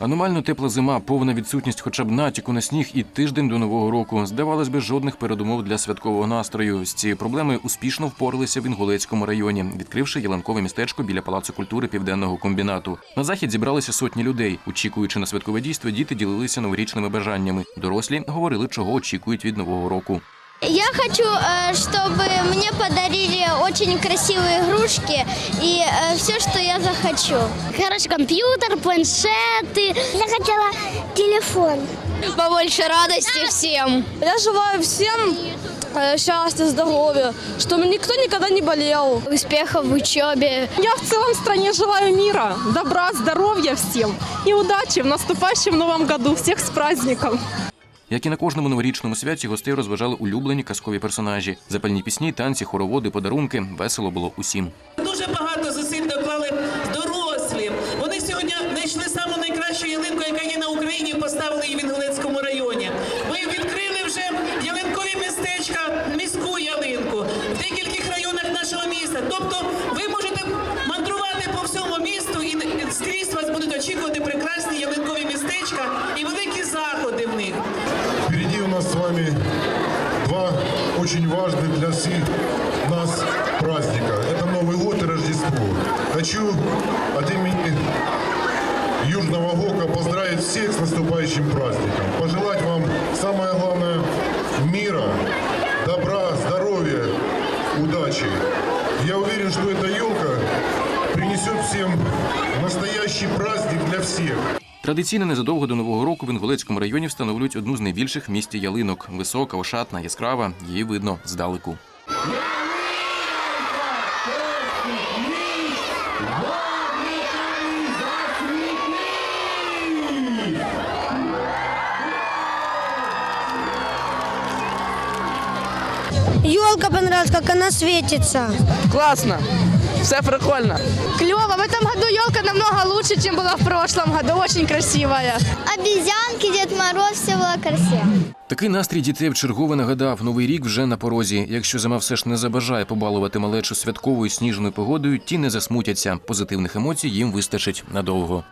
Аномально тепла зима, повна відсутність хоча б натяку на сніг і тиждень до нового року. Здавалось би, жодних передумов для святкового настрою. З цією проблемою успішно впоралися в Інгулецькому районі, відкривши ялинкове містечко біля палацу культури південного комбінату. На захід зібралися сотні людей. Очікуючи на святкове дійство, діти ділилися новорічними бажаннями. Дорослі говорили, чого очікують від нового року. Я хочу, э, чтобы мне подарили очень красивые игрушки и все, что я захочу. Короче, компьютер, планшеты. Я хотела телефон. Побольше радости всем. Я желаю всем э, счастья, здоровья, чтобы никто никогда не болел. Успехов в учебе. Я в целом стране желаю мира, добра, здоровья всем и удачи в наступающем новом году. Всех с праздником! Як і на кожному новорічному святі, гостей розважали улюблені казкові персонажі. Запальні пісні, танці, хороводи, подарунки. Весело було усім. Дуже багато зусиль доклали дорослі. Вони сьогодні знайшли саму найкращу ялинку, яка є на Україні, поставили її в Інгулецькому районі. Ми відкрили вже ялинкові містечка, міську ялинку в декількох районах нашого міста. Тобто ви можете мандрувати по всьому місту і скрізь вас будуть очікувати прекрасні ялинкові містечка і великі вами два очень важных для всех нас праздника. Это Новый год и Рождество. Хочу от имени Южного Гока поздравить всех с наступающим праздником. Пожелать вам самое главное мира, добра, здоровья, удачи. Я уверен, что эта елка принесет всем настоящий праздник для всех. Традиційно незадовго до нового року в Інгулецькому районі встановлюють одну з найбільших в місті ялинок. Висока, ошатна, яскрава. Її видно здалеку. Елка понравилась, как она светится. Классно Все прикольно. Клево. В этом году елка намного лучше, чем была в прошлом году. Очень красивая. Обезьянки, Дед Мороз, все было красиво. Такий настрій дітей вчергове нагадав, новий рік вже на порозі. Якщо зима все ж не забажає побалувати малечу святковою сніжною погодою, ті не засмутяться. Позитивних емоцій їм вистачить надовго.